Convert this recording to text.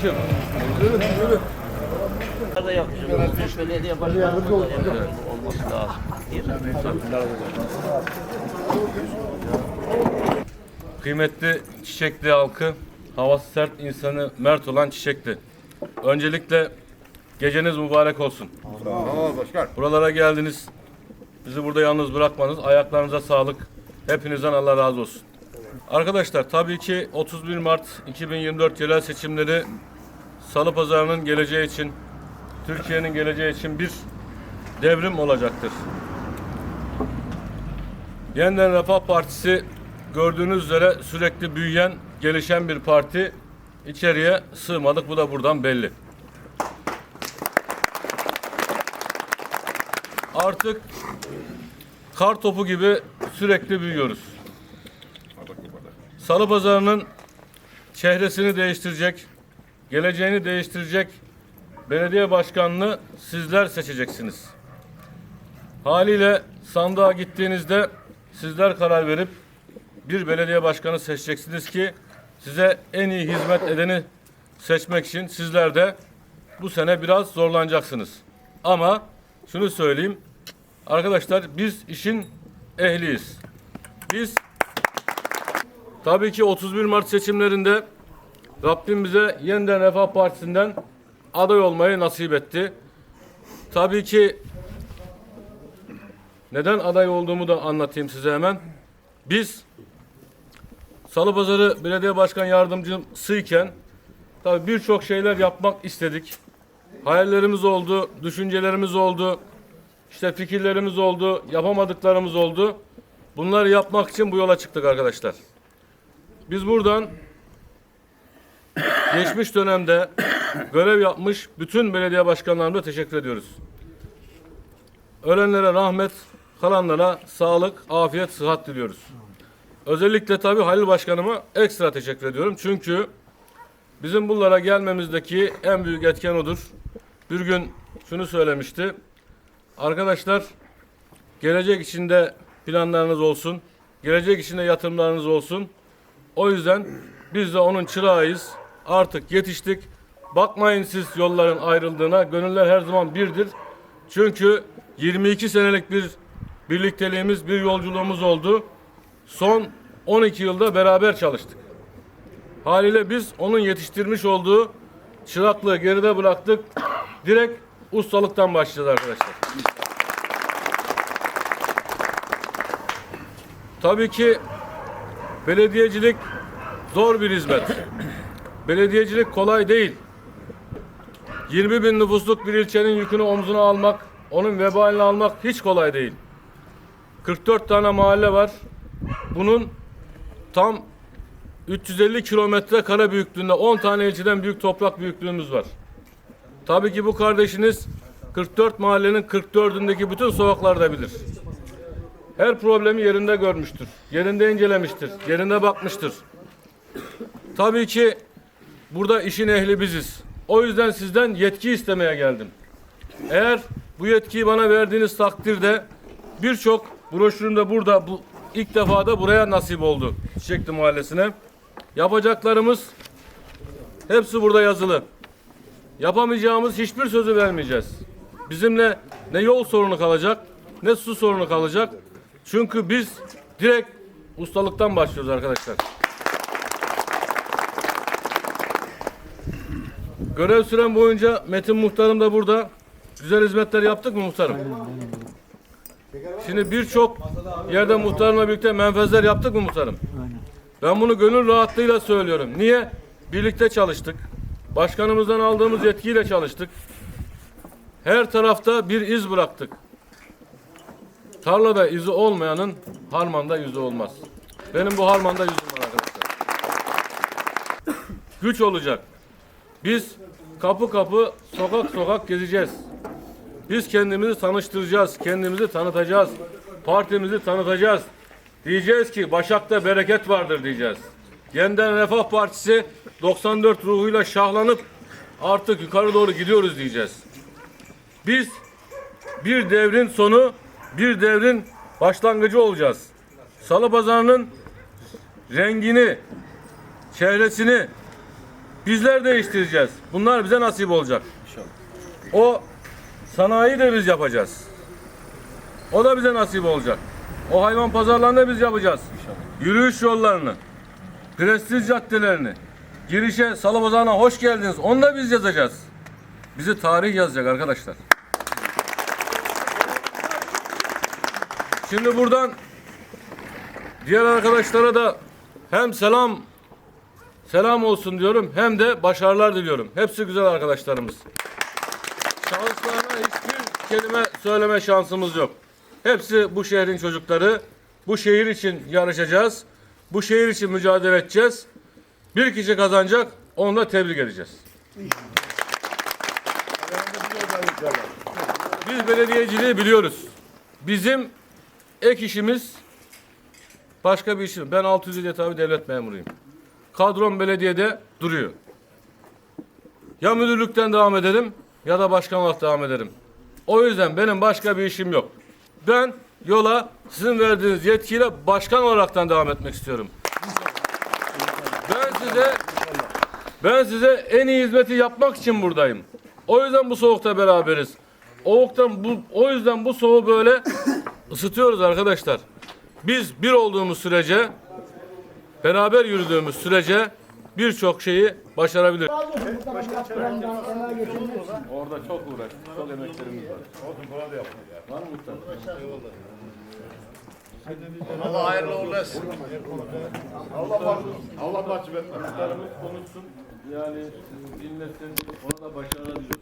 Selamünaleyküm. Kıymetli Çiçekli halkı, havası sert insanı mert olan Çiçekli. Öncelikle geceniz mübarek olsun. Buralara geldiniz. Bizi burada yalnız bırakmanız. Ayaklarınıza sağlık. Hepinizden Allah razı olsun. Arkadaşlar tabii ki 31 Mart 2024 yerel seçimleri Salı Pazarı'nın geleceği için, Türkiye'nin geleceği için bir devrim olacaktır. Yeniden Refah Partisi gördüğünüz üzere sürekli büyüyen, gelişen bir parti. İçeriye sığmadık. Bu da buradan belli. Artık kar topu gibi sürekli büyüyoruz. Salı Pazarı'nın çehresini değiştirecek, geleceğini değiştirecek belediye başkanını sizler seçeceksiniz. Haliyle sandığa gittiğinizde sizler karar verip bir belediye başkanı seçeceksiniz ki size en iyi hizmet edeni seçmek için sizler de bu sene biraz zorlanacaksınız. Ama şunu söyleyeyim. Arkadaşlar biz işin ehliyiz. Biz tabii ki 31 Mart seçimlerinde Rabbim bize yeniden Refah Partisi'nden aday olmayı nasip etti. Tabii ki neden aday olduğumu da anlatayım size hemen. Biz Salıpazarı Belediye Başkan Yardımcısıyken tabii birçok şeyler yapmak istedik. Hayallerimiz oldu, düşüncelerimiz oldu, işte fikirlerimiz oldu, yapamadıklarımız oldu. Bunları yapmak için bu yola çıktık arkadaşlar. Biz buradan geçmiş dönemde görev yapmış bütün belediye başkanlarımıza teşekkür ediyoruz. Ölenlere rahmet, kalanlara sağlık, afiyet, sıhhat diliyoruz. Özellikle tabii Halil Başkanıma ekstra teşekkür ediyorum. Çünkü bizim bunlara gelmemizdeki en büyük etken odur. Bir gün şunu söylemişti. Arkadaşlar gelecek içinde planlarınız olsun. Gelecek içinde yatırımlarınız olsun. O yüzden biz de onun çırağıyız. Artık yetiştik. Bakmayın siz yolların ayrıldığına. Gönüller her zaman birdir. Çünkü 22 senelik bir birlikteliğimiz, bir yolculuğumuz oldu. Son 12 yılda beraber çalıştık. Haliyle biz onun yetiştirmiş olduğu çıraklığı geride bıraktık. Direkt ustalıktan başlayacağız arkadaşlar. Tabii ki belediyecilik zor bir hizmet. Belediyecilik kolay değil. 20 bin nüfusluk bir ilçenin yükünü omzuna almak, onun vebalini almak hiç kolay değil. 44 tane mahalle var. Bunun tam 350 kilometre kare büyüklüğünde 10 tane ilçeden büyük toprak büyüklüğümüz var. Tabii ki bu kardeşiniz 44 mahallenin 44'ündeki bütün sokaklarda bilir. Her problemi yerinde görmüştür. Yerinde incelemiştir. Yerinde bakmıştır. Tabii ki burada işin ehli biziz. O yüzden sizden yetki istemeye geldim. Eğer bu yetkiyi bana verdiğiniz takdirde birçok broşürümde burada bu ilk defa da buraya nasip oldu. Çiçekli Mahallesi'ne. Yapacaklarımız hepsi burada yazılı. Yapamayacağımız hiçbir sözü vermeyeceğiz. Bizimle ne yol sorunu kalacak ne su sorunu kalacak. Çünkü biz direkt ustalıktan başlıyoruz arkadaşlar. Görev süren boyunca Metin Muhtarım da burada. Güzel hizmetler yaptık mı muhtarım? Şimdi birçok yerde muhtarımla birlikte menfezler yaptık mı muhtarım? Ben bunu gönül rahatlığıyla söylüyorum. Niye? Birlikte çalıştık. Başkanımızdan aldığımız yetkiyle çalıştık. Her tarafta bir iz bıraktık. Tarlada izi olmayanın harmanda yüzü olmaz. Benim bu harmanda yüzüm var arkadaşlar. Güç olacak. Biz kapı kapı, sokak sokak gezeceğiz. Biz kendimizi tanıştıracağız, kendimizi tanıtacağız. Partimizi tanıtacağız. Diyeceğiz ki Başak'ta bereket vardır diyeceğiz. Yeniden Refah Partisi 94 ruhuyla şahlanıp artık yukarı doğru gidiyoruz diyeceğiz. Biz bir devrin sonu, bir devrin başlangıcı olacağız. Salı Pazarı'nın rengini, çehresini Bizler değiştireceğiz. Bunlar bize nasip olacak. O sanayi de biz yapacağız. O da bize nasip olacak. O hayvan pazarlarını biz yapacağız. Yürüyüş yollarını, prestij caddelerini, girişe salı pazarına hoş geldiniz. Onu da biz yazacağız. Bizi tarih yazacak arkadaşlar. Şimdi buradan diğer arkadaşlara da hem selam selam olsun diyorum hem de başarılar diliyorum. Hepsi güzel arkadaşlarımız. Şanslarına hiçbir kelime söyleme şansımız yok. Hepsi bu şehrin çocukları. Bu şehir için yarışacağız. Bu şehir için mücadele edeceğiz. Bir kişi kazanacak. Onu da tebrik edeceğiz. Biz belediyeciliği biliyoruz. Bizim ek işimiz başka bir işim. Ben 607 tabi devlet memuruyum. Kadrom belediyede duruyor. Ya müdürlükten devam ederim ya da başkan olarak devam ederim. O yüzden benim başka bir işim yok. Ben yola sizin verdiğiniz yetkiyle başkan olaraktan devam etmek istiyorum. Ben size ben size en iyi hizmeti yapmak için buradayım. O yüzden bu soğukta beraberiz. Oğuktan bu o yüzden bu soğuğu böyle ısıtıyoruz arkadaşlar. Biz bir olduğumuz sürece beraber yürüdüğümüz sürece birçok şeyi başarabiliriz. Orada çok uğraş, çok emeklerimiz var. Var mı muhtar? Allah hayırlı uğurlu etsin. Allah mahcup etmesin. Muhtarımız konuşsun, yani dinlesin, ona da başarılar diliyoruz.